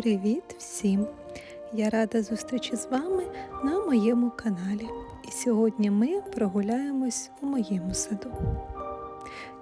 Привіт всім! Я рада зустрічі з вами на моєму каналі. І сьогодні ми прогуляємось у моєму саду.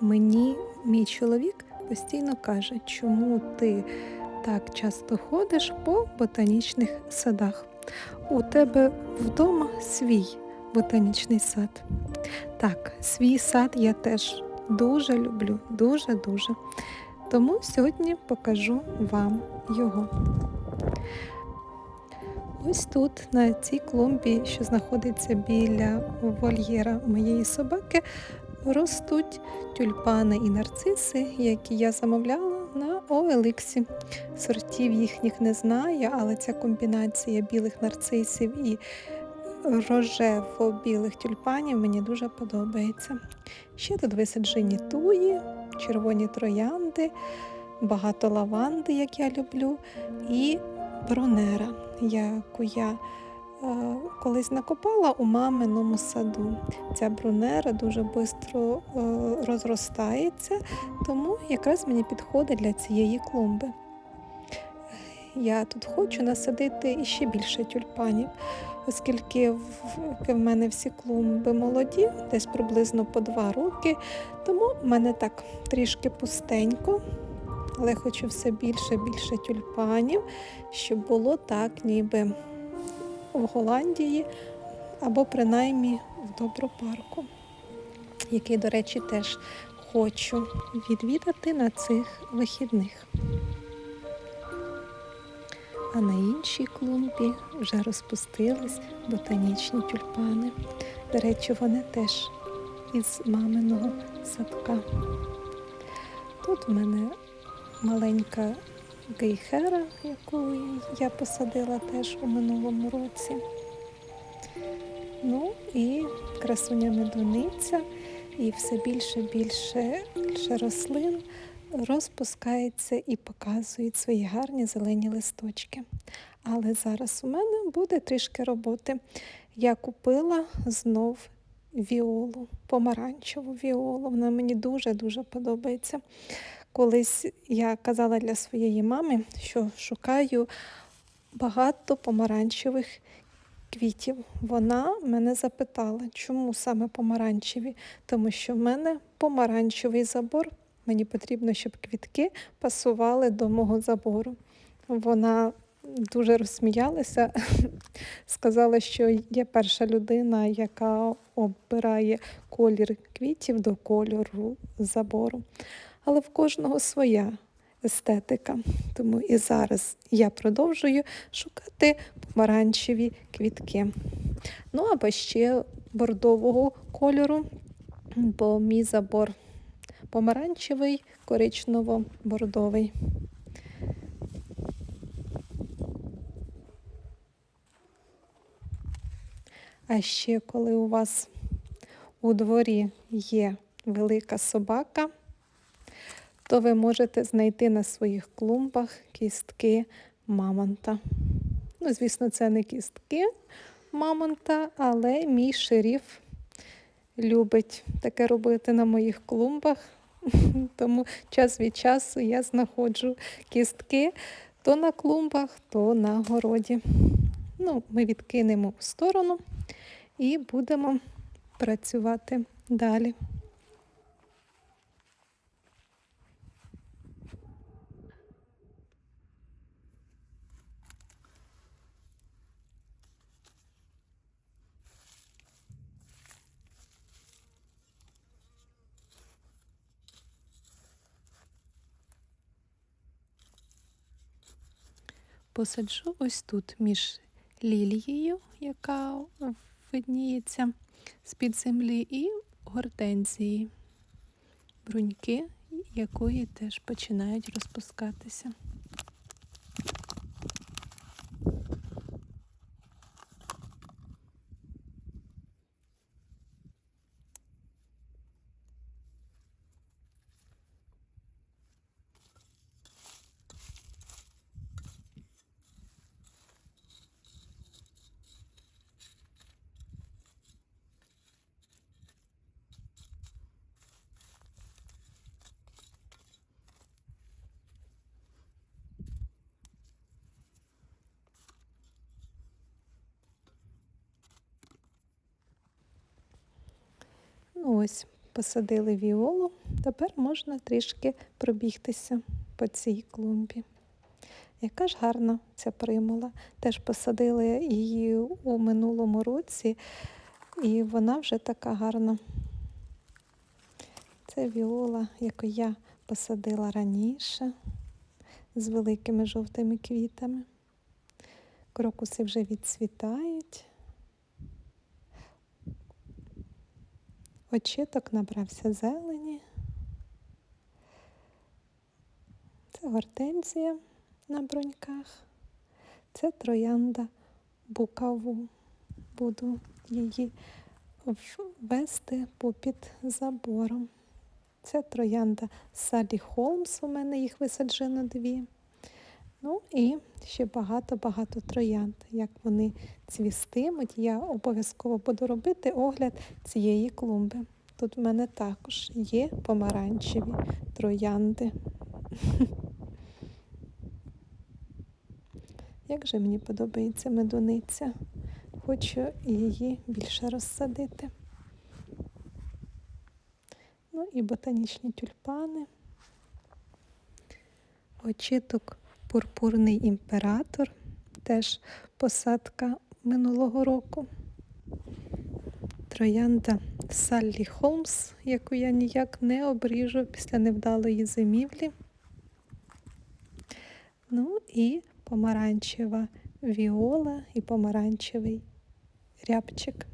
Мені мій чоловік постійно каже, чому ти так часто ходиш по ботанічних садах. У тебе вдома свій ботанічний сад. Так, свій сад я теж дуже люблю, дуже-дуже. Тому сьогодні покажу вам його. Ось тут, на цій клумбі, що знаходиться біля вольєра моєї собаки, ростуть тюльпани і нарциси, які я замовляла на Оеликсі. Сортів їхніх не знаю, але ця комбінація білих нарцисів і рожево-білих тюльпанів мені дуже подобається. Ще тут висаджені туї, червоні троянди, багато лаванди, як я люблю, і бронера, яку я е, колись накопала у маминому саду. Ця брунера дуже швидко е, розростається, тому якраз мені підходить для цієї клумби. Я тут хочу насадити іще більше тюльпанів, оскільки в, мене всі клумби молоді, десь приблизно по два роки, тому в мене так трішки пустенько, але хочу все більше більше тюльпанів, щоб було так, ніби в Голландії або принаймні в Добропарку, який, до речі, теж хочу відвідати на цих вихідних. А на іншій клумбі вже розпустились ботанічні тюльпани. До речі, вони теж із маминого садка. Тут в мене маленька гейхера, яку я посадила теж у минулому році. Ну і красуня медуниця, і все більше більше, більше рослин розпускається і показують свої гарні зелені листочки. Але зараз у мене буде трішки роботи. Я купила знов віолу, помаранчеву віолу. Вона мені дуже-дуже подобається. Колись я казала для своєї мами, що шукаю багато помаранчевих квітів. Вона мене запитала, чому саме помаранчеві, тому що в мене помаранчевий забор. Мені потрібно, щоб квітки пасували до мого забору. Вона дуже розсміялася, сказала, що є перша людина, яка обирає колір квітів до кольору забору. Але в кожного своя естетика. Тому і зараз я продовжую шукати помаранчеві квітки. Ну або ще бордового кольору, бо мій забор помаранчевий, коричнево-бордовий. А ще коли у вас у дворі є велика собака, то ви можете знайти на своїх клумбах кістки мамонта. Ну, звісно, це не кістки мамонта, але мій шеріф любить таке робити на моїх клумбах. Тому час від часу я знаходжу кістки то на клумбах, то на городі. Ну, Ми відкинемо в сторону і будемо працювати далі. Посаджу ось тут між лілією, яка видніється з-під землі, і гортензії, бруньки, якої теж починають розпускатися. Ось, посадили віолу, тепер можна трішки пробігтися по цій клумбі. Яка ж гарна ця примула. Теж посадили її у минулому році, і вона вже така гарна. Це віола, яку я посадила раніше з великими жовтими квітами. Крокуси вже відцвітають. Очіток набрався зелені. Це гортензія на бруньках. Це троянда букаву. Буду її ввести попід забором. Це троянда Салі Холмс, у мене їх висаджено дві. Ну і ще багато-багато троянд. Як вони цвістимуть, я обов'язково буду робити огляд цієї клумби. Тут в мене також є помаранчеві троянди. Як же мені подобається медуниця, хочу її більше розсадити. Ну і ботанічні тюльпани. Очіток пурпурний імператор, теж посадка минулого року. Троянда Саллі Холмс, яку я ніяк не обріжу після невдалої зимівлі. Ну і помаранчева віола і помаранчевий рябчик.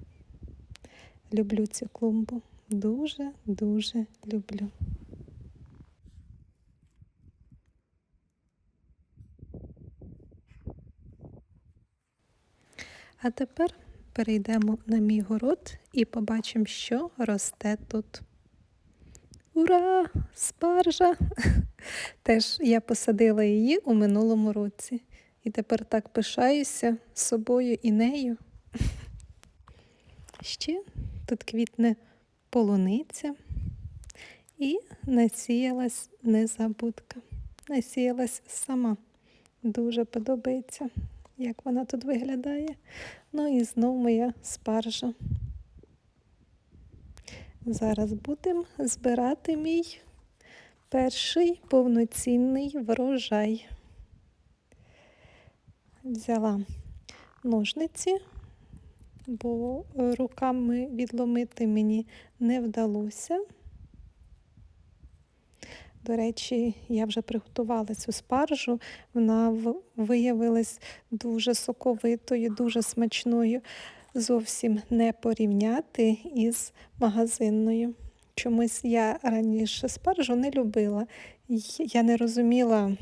Люблю цю клумбу. Дуже-дуже люблю. А тепер перейдемо на мій город і побачимо, що росте тут. Ура! Спаржа! Теж я посадила її у минулому році. І тепер так пишаюся собою і нею. Ще тут квітне полуниця і насіялась незабудка. Насіялась сама. Дуже подобається, як вона тут виглядає. Ну і знову моя спаржа. Зараз будемо збирати мій перший повноцінний врожай. Взяла ножниці, бо руками відломити мені не вдалося. До речі, я вже приготувала цю спаржу, вона виявилась дуже соковитою, дуже смачною, зовсім не порівняти із магазинною. Чомусь я раніше спаржу не любила. Я не розуміла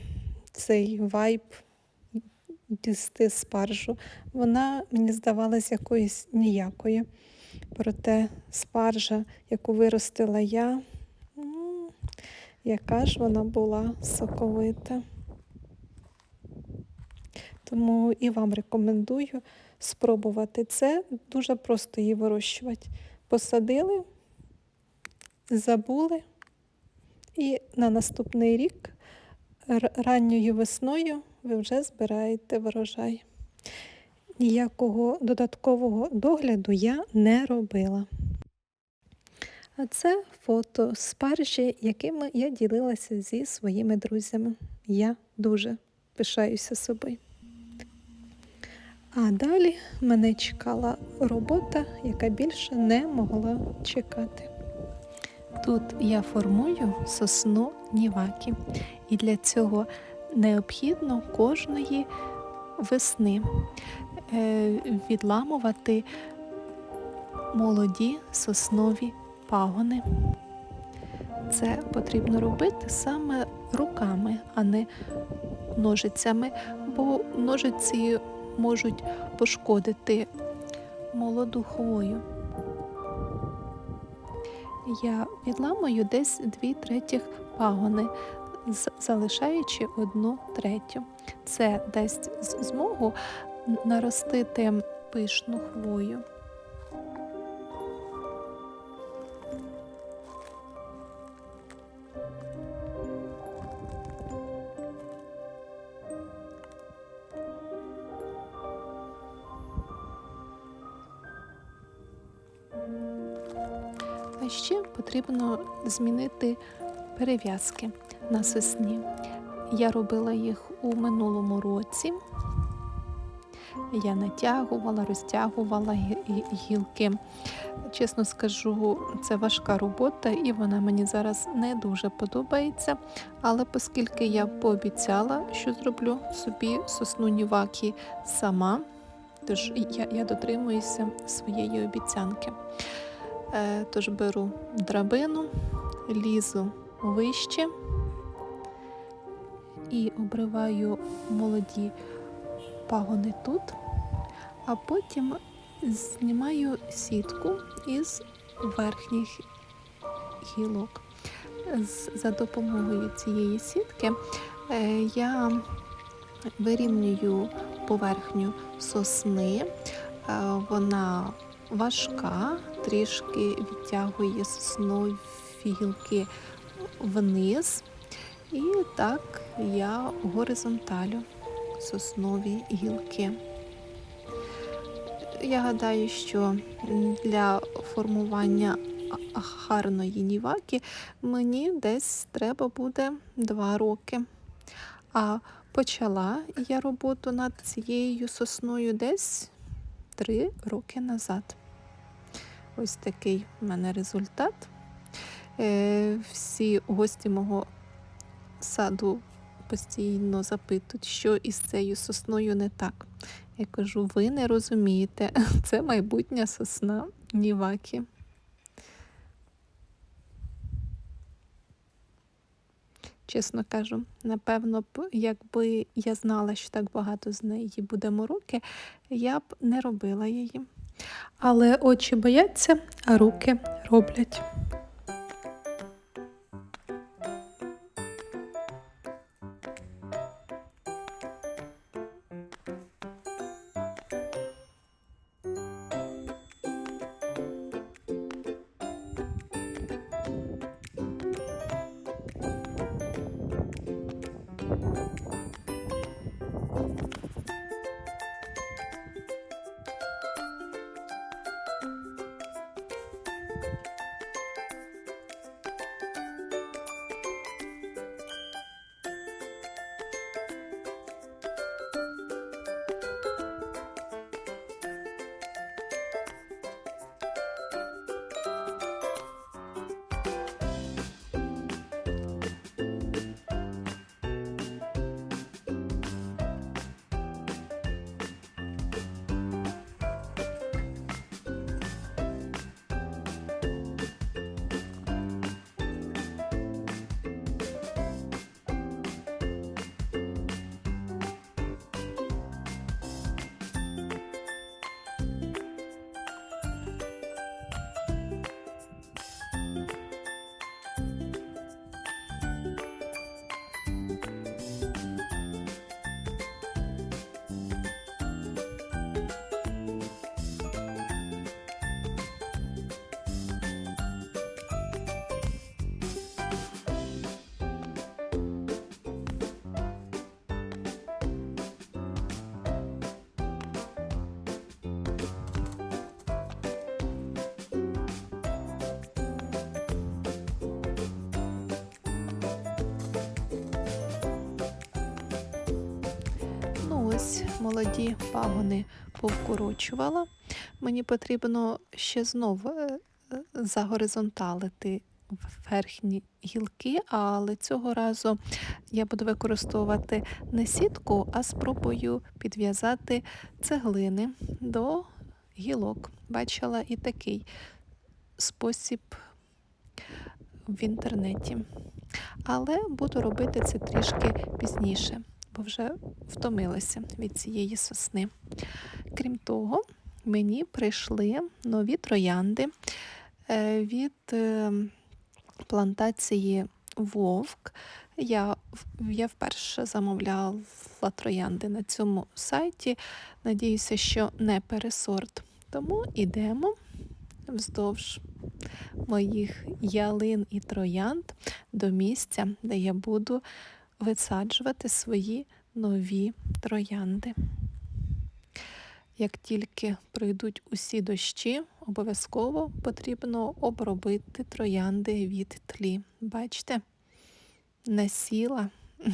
цей вайб дісти спаржу. Вона мені здавалась якоюсь ніякою. Проте спаржа, яку виростила я, яка ж вона була соковита. Тому і вам рекомендую спробувати це. Дуже просто її вирощувати. Посадили, забули, і на наступний рік ранньою весною ви вже збираєте врожай. Ніякого додаткового догляду я не робила. А це фото спаржі, якими я ділилася зі своїми друзями. Я дуже пишаюся собою. А далі мене чекала робота, яка більше не могла чекати. Тут я формую сосну Нівакі, і для цього необхідно кожної весни е, відламувати молоді соснові пагони. Це потрібно робити саме руками, а не ножицями, бо ножиці можуть пошкодити молоду хвою. Я відламую десь дві третіх пагони, залишаючи одну третю. Це дасть змогу наростити пишну хвою. А ще потрібно змінити перев'язки на сосні. Я робила їх у минулому році. Я натягувала, розтягувала гі- гі- гілки. Чесно скажу, це важка робота і вона мені зараз не дуже подобається. Але оскільки я пообіцяла, що зроблю собі сосну Нівакі сама, тож я, я дотримуюся своєї обіцянки. Е, тож беру драбину, лізу вище і обриваю молоді пагони тут, а потім знімаю сітку із верхніх гілок. За допомогою цієї сітки е, я вирівнюю поверхню сосни. Е, Вона важка, трішки відтягує соснові гілки вниз. І так я горизонталю соснові гілки. Я гадаю, що для формування гарної ніваки мені десь треба буде 2 роки. А почала я роботу над цією сосною десь 3 роки назад. Ось такий в мене результат. Е, Всі гості мого саду постійно запитують, що із цією сосною не так. Я кажу, ви не розумієте, це майбутня сосна Нівакі. Чесно кажу, напевно якби я знала, що так багато з неї буде мороки, я б не робила її. Але очі бояться, а руки роблять. Ось молоді пагони повкорочувала. Мені потрібно ще знову е, загоризонталити верхні гілки, але цього разу я буду використовувати не сітку, а спробую підв'язати цеглини до гілок. Бачила і такий спосіб в інтернеті. Але буду робити це трішки пізніше, бо вже втомилася від цієї сосни. Крім того, мені прийшли нові троянди е, від е, плантації Вовк. Я, я вперше замовляла троянди на цьому сайті. Надіюся, що не пересорт. Тому йдемо вздовж моїх ялин і троянд до місця, де я буду висаджувати свої нові троянди. Як тільки пройдуть усі дощі, обов'язково потрібно обробити троянди від тлі. Бачите? Насіла.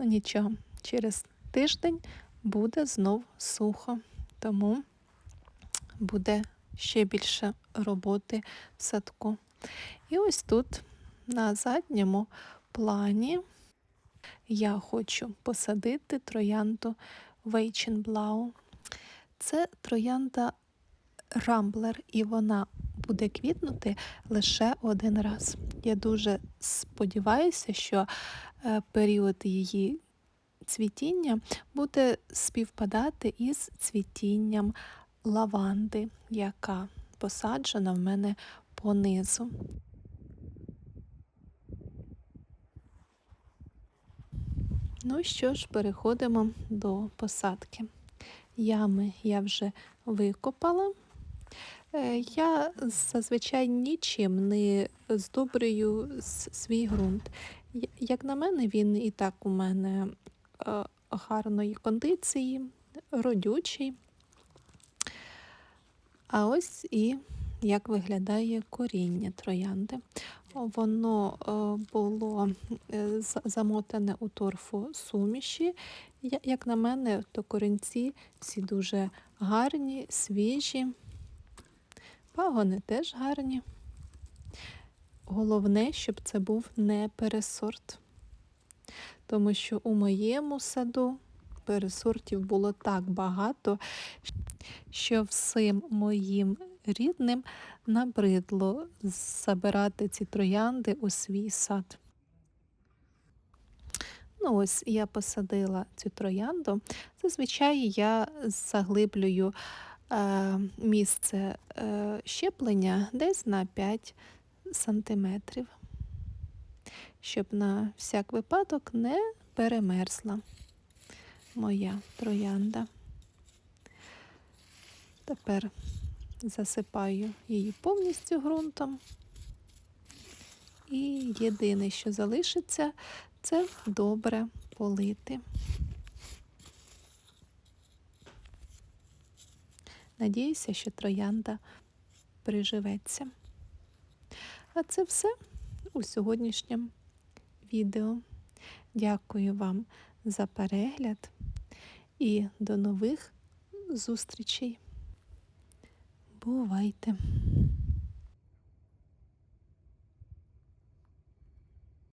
Ну нічого, через тиждень буде знов сухо, тому буде ще більше роботи в садку. І ось тут на задньому плані я хочу посадити троянду Вейченблау. Це троянда Рамблер, і вона буде квітнути лише один раз. Я дуже сподіваюся, що е, період її цвітіння буде співпадати із цвітінням лаванди, яка посаджена в мене понизу. Ну що ж, переходимо до посадки. Ями я вже викопала. Е, Я зазвичай нічим не здобрюю свій ґрунт. Як на мене, він і так у мене е, гарної кондиції, родючий. А ось і як виглядає коріння троянди. Воно е, було е, замотане у торфу суміші. Як на мене, то корінці всі дуже гарні, свіжі. Пагони теж гарні. Головне, щоб це був не пересорт. Тому що у моєму саду пересортів було так багато, що всім моїм рідним набридло забирати ці троянди у свій сад. Ну ось я посадила цю троянду. Зазвичай я заглиблюю е, місце е, щеплення десь на 5 сантиметрів, щоб на всяк випадок не перемерзла моя троянда. Тепер засипаю її повністю ґрунтом. І єдине, що залишиться, це добре полити. Надіюся, що троянда приживеться. А це все у сьогоднішньому відео. Дякую вам за перегляд і до нових зустрічей. Бувайте!